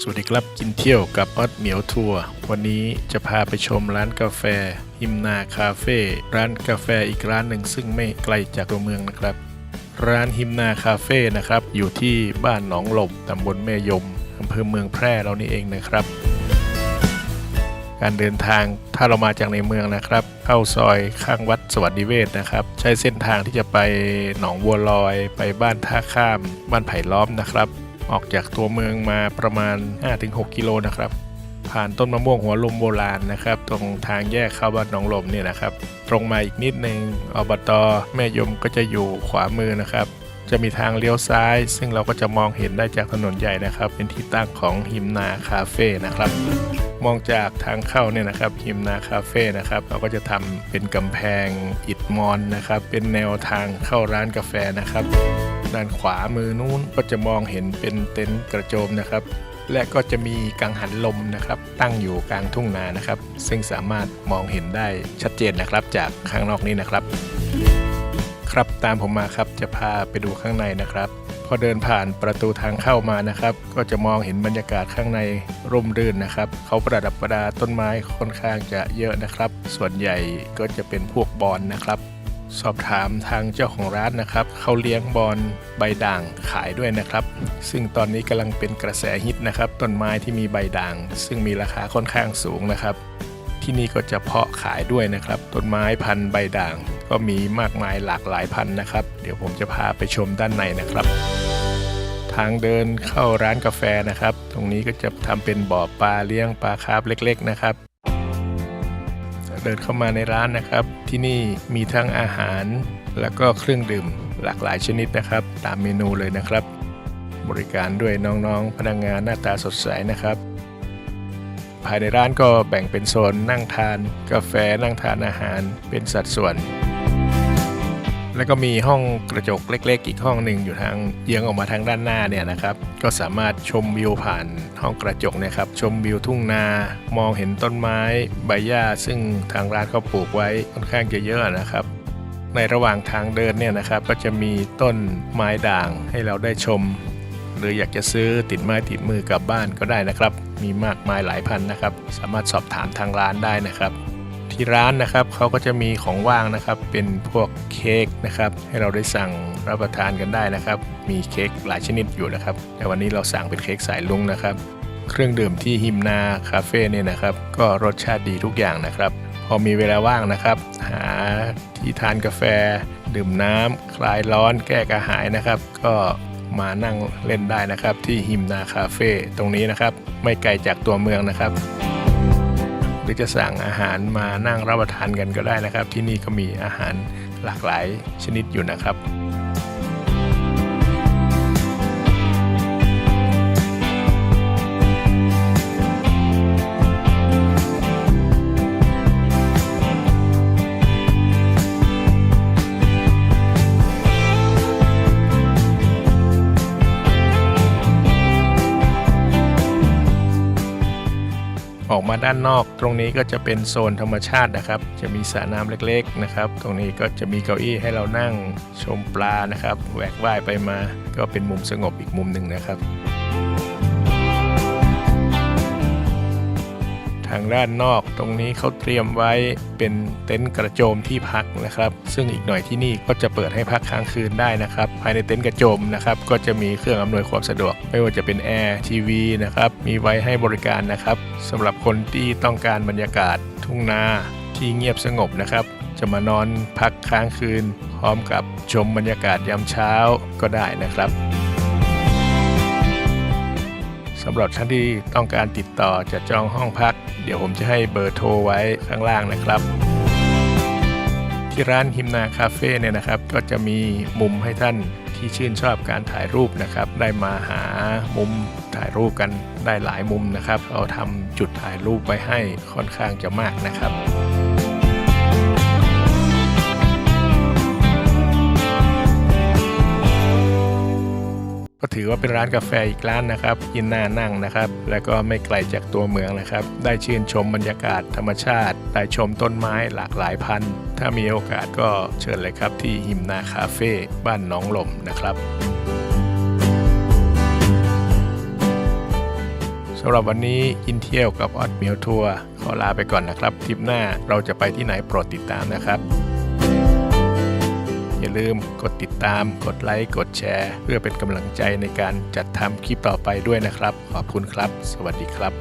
สวัสดีครับกินเที่ยวกับออดเหมียวทัวร์วันนี้จะพาไปชมร้านกาแฟฮิมนาคาเฟ่ร้านกาแฟอีกร้านหนึ่งซึ่งไม่ไกลจากตัวเมืองนะครับ ร้านฮิมนาคาเฟ่นะครับ อยู่ที่บ้านหนองหลมตำบลแม่ยมอำเภอเมืองแพร่เรานี่เองนะครับ การเดินทางถ้าเรามาจากในเมืองนะครับ เข้าซอยข้างวัดสวัสดิเวศนะครับ ใช้เส้นทางที่จะไปหนองบัวลอย ไปบ้านท่าข้าม บ้านไผ่ล้อมนะครับ ออกจากตัวเมืองมาประมาณ 5-6 กิโลนะครับ ผ่านต้นมะม่วงหัวลมโบราณนะครับ ตรงทางแยกเข้าบ้านหนองลมเนี่ยนะครับ ตรงมาอีกนิดหนึ่งอบตแม่ยมก็จะอยู่ขวามือนะครับจะมีทางเลี้ยวซ้าย ซึ่งเราก็จะมองเห็นได้จากถนนใหญ่นะครับ เป็นที่ตั้งของหิมนาคาเฟ่นะครับ มองจากทางเข้าเนี่ยนะครับหิมนาคาเฟ่นะครับ เราก็จะทำเป็นกำแพงอิฐมอนนะครับ เป็นแนวทางเข้าร้านกาแฟนะครับ ด้านขวามือนู้นก็จะมองเห็นเป็นเต็นท์กระโจมนะครับ และก็จะมีกังหันลมนะครับ ตั้งอยู่กลางทุ่งนานะครับ ซึ่งสามารถมองเห็นได้ชัดเจนนะครับ จากข้างนอกนี้นะครับ ครับตามผมมาครับจะพาไปดูข้างในนะครับ พอเดินผ่านประตูทางเข้ามานะครับ ก็จะมองเห็นบรรยากาศข้างในร่มรื่นนะครับ เขาประดับประดาต้นไม้ค่อนข้างจะเยอะนะครับ ส่วนใหญ่ก็จะเป็นพวกบอนนะครับ สอบถามทางเจ้าของร้านนะครับเขาเลี้ยงบอลใบด่างขายด้วยนะครับ ซึ่งตอนนี้กำลังเป็นกระแสฮิตนะครับ ต้นไม้ที่มีใบด่าง ซึ่งมีราคาค่อนข้างสูงนะครับ ที่นี่ก็จะเพาะขายด้วยนะครับ ต้นไม้พันธุ์ใบด่าง ก็มีมากมายหลากหลายพันธุ์นะครับ เดี๋ยวผมจะพาไปชมด้านในนะครับทางเดินเข้าร้านกาแฟนะครับ ตรงนี้ก็จะทำเป็นบ่อปลาเลี้ยงปลาคาร์ฟเล็ก ๆ นะครับ เดินเข้ามาในร้านนะครับ ที่นี่มีทั้งอาหาร แล้วก็เครื่องดื่มหลากหลายชนิดนะครับ ตามเมนูเลยนะครับ บริการด้วยน้องๆ พนักงงานหน้าตาสดใสนะครับ ภายในร้านก็แบ่งเป็นโซนนั่งทาน กาแฟนั่งทานอาหารเป็นสัดส่วน แล้วก็มีห้องกระจกเล็ก ๆ อีกห้องหนึ่งอยู่ทางเยื้องออกมาทางด้านหน้าเนี่ยนะครับก็สามารถชมวิวผ่านห้องกระจกเนะครับชมวิวทุ่งนา มองเห็นต้นไม้ใบหญ้าซึ่งทางร้านเขาปลูกไว้ค่อนข้างจะเยอะนะครับในระหว่างทางเดินเนี่ยนะครับก็จะมีต้นไม้ด่างให้เราได้ชม หรืออยากจะซื้อติดไม้ติดมือกลับบ้านก็ได้นะครับ มีมากมายหลายพันนะครับ สามารถสอบถามทางร้านได้นะครับ ที่ร้านนะครับเขาก็จะมีของว่างนะครับ เป็นพวกเค้กนะครับ ให้เราได้สั่งรับประทานกันได้นะครับ มีเค้กหลายชนิดอยู่นะครับ แต่วันนี้เราสั่งเป็นเค้กสายลุงนะครับ เครื่องดื่มที่ฮิมนาคาเฟ่เนี่ยนะครับ ก็รสชาติดีทุกอย่างนะครับ พอมีเวลาว่างนะครับ หาที่ทานกาแฟ ดื่มน้ำคลายร้อนแก้กระหายนะครับ ก็มานั่งเล่นได้นะครับ ที่ฮิมนาคาเฟ่ตรงนี้นะครับ ไม่ไกลจากตัวเมืองนะครับ หรือจะสั่งอาหารมานั่งรับประทานกันก็ได้นะครับ ที่นี่ก็มีอาหารหลากหลายชนิดอยู่นะครับ ออกมาด้านนอก ตรงนี้ก็จะเป็นโซนธรรมชาตินะครับ จะมีสระน้ำเล็กๆนะครับ ตรงนี้ก็จะมีเก้าอี้ให้เรานั่งชมปลานะครับแหวกว่ายไปมา ก็เป็นมุมสงบอีกมุมหนึ่งนะครับ ทางด้านนอก ตรงนี้เขาเตรียมไว้เป็นเต็นท์กระโจมที่พักนะครับ ซึ่งอีกหน่อยที่นี่ก็จะเปิดให้พักค้างคืนได้นะครับ ภายในเต็นท์กระโจมนะครับก็จะมีเครื่องอำนวยความสะดวก ไม่ว่าจะเป็นแอร์ทีวีนะครับมีไว้ให้บริการนะครับสำหรับคนที่ต้องการบรรยากาศ ทุ่งนาที่เงียบสงบนะครับจะมานอนพักค้างคืน พร้อมกับชมบรรยากาศยามเช้าก็ได้นะครับ สำหรับท่านที่ต้องการติดต่อจะจองห้องพัก เดี๋ยวผมจะให้เบอร์โทรไว้ข้างล่างนะครับ ที่ร้านฮิมนาคาเฟ่เนี่ยนะครับ ก็จะมีมุมให้ท่านที่ชื่นชอบการถ่ายรูปนะครับ ได้มาหามุมถ่ายรูปกันได้หลายมุมนะครับเราทำจุดถ่ายรูปไว้ให้ค่อนข้างจะมากนะครับ ก็ถือว่าเป็นร้านกาแฟอีกร้านนะครับกินหน่านั่งนะครับ แล้วก็ไม่ไกลจากตัวเมืองนะครับ ได้ชื่นชมบรรยากาศธรรมชาติ ได้ชมต้นไม้หลากหลายพันธุ์ถ้ามีโอกาสก็เชิญเลยครับที่หิมนาคาเฟ่บ้านหนองลมนะครับสำหรับวันนี้กินเที่ยวกับออดเมียวทัวร์ขอลาไปก่อนนะครับทริปหน้าเราจะไปที่ไหนโปรดติดตามนะครับ อย่าลืมกดติดตาม กดไลค์ กดแชร์ เพื่อเป็นกำลังใจในการจัดทำคลิปต่อไปด้วยนะครับ ขอบคุณครับ สวัสดีครับ